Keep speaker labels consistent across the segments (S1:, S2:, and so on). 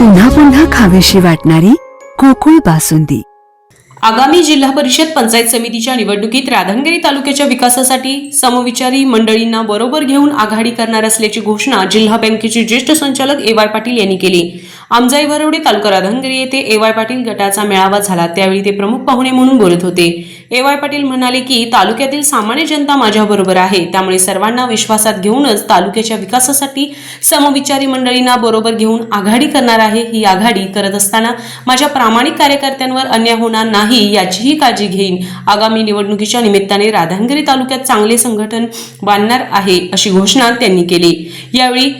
S1: पुन्हा पुन्हा खावीशी वाटणारी कोकुळ बासुंदी.
S2: आगामी जिल्हा परिषद पंचायत समितीच्या निवडणुकीत राधानगिरी तालुक्याच्या विकासासाठी समविचारी मंडळींना बरोबर घेऊन आघाडी करणार असल्याची घोषणा जिल्हा बँकेचे ज्येष्ठ संचालक ए वाय पाटील यांनी केली. आमजाई वरवडे तालुका राधानगिरी येथे ए वाय पाटील गटाचा मेळावा झाला. त्यावेळी ते प्रमुख पाहुणे म्हणून बोलत होते. ए वाय पाटील म्हणाले की तालुक्यातील सामान्य जनता माझ्याबरोबर आहे. त्यामुळे सर्वांना विश्वासात घेऊनच तालुक्याच्या विकासासाठी समविचारी मंडळींना बरोबर घेऊन आघाडी करणार आहे ही आघाडी करत असताना माझ्या प्रामाणिक कार्यकर्त्यांवर अन्याय होणार नाही. याचीही काळजी घेईन. आगामी निवडणुकीच्या निमित्ताने राधानगिरी तालुक्यात चांगले संघटन बांधणार आहे अशी घोषणा त्यांनी केली. यावेळी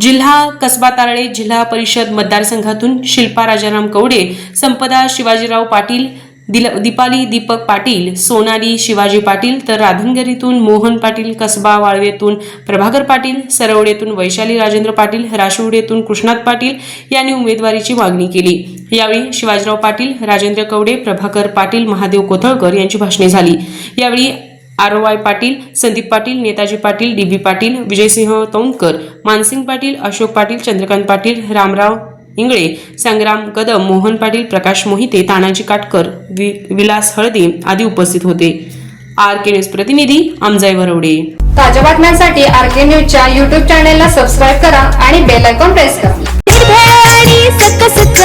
S2: जिल्हा कसबा तारळे जिल्हा परिषद मतदारसंघातून शिल्पा राजाराम कवडे संपदा शिवाजीराव पाटील दिल दीपाली दीपक पाटील सोनाली शिवाजी पाटील तर राधनगरीतून मोहन पाटील कसबा वाळवेतून प्रभाकर पाटील सरवडेतून वैशाली राजेंद्र पाटील राशिवडेतून कृष्णात पाटील यांनी उमेदवारीची मागणी केली. यावेळी शिवाजीराव पाटील राजेंद्र कवडे प्रभाकर पाटील महादेव कोथळकर यांची भाषणे झाली. यावेळी R Y Patil Sandeep Patil Netaji Patil D B Patil Vijaysinh Toundkar Mansing Patil Ashok Patil Chandrakant Patil Ramrao Ingale Sangram Kadam Mohan Patil Prakash Mohite Tanaji Katkar वि विलास हळदे आदी उपस्थित होते. आर के न्यूज प्रतिनिधी आमजाई वरवडे.
S3: ताज्या बातम्यांसाठी आर के न्यूजच्या YouTube चॅनेलला subscribe करा आणि बेल आयकॉन प्रेस करा.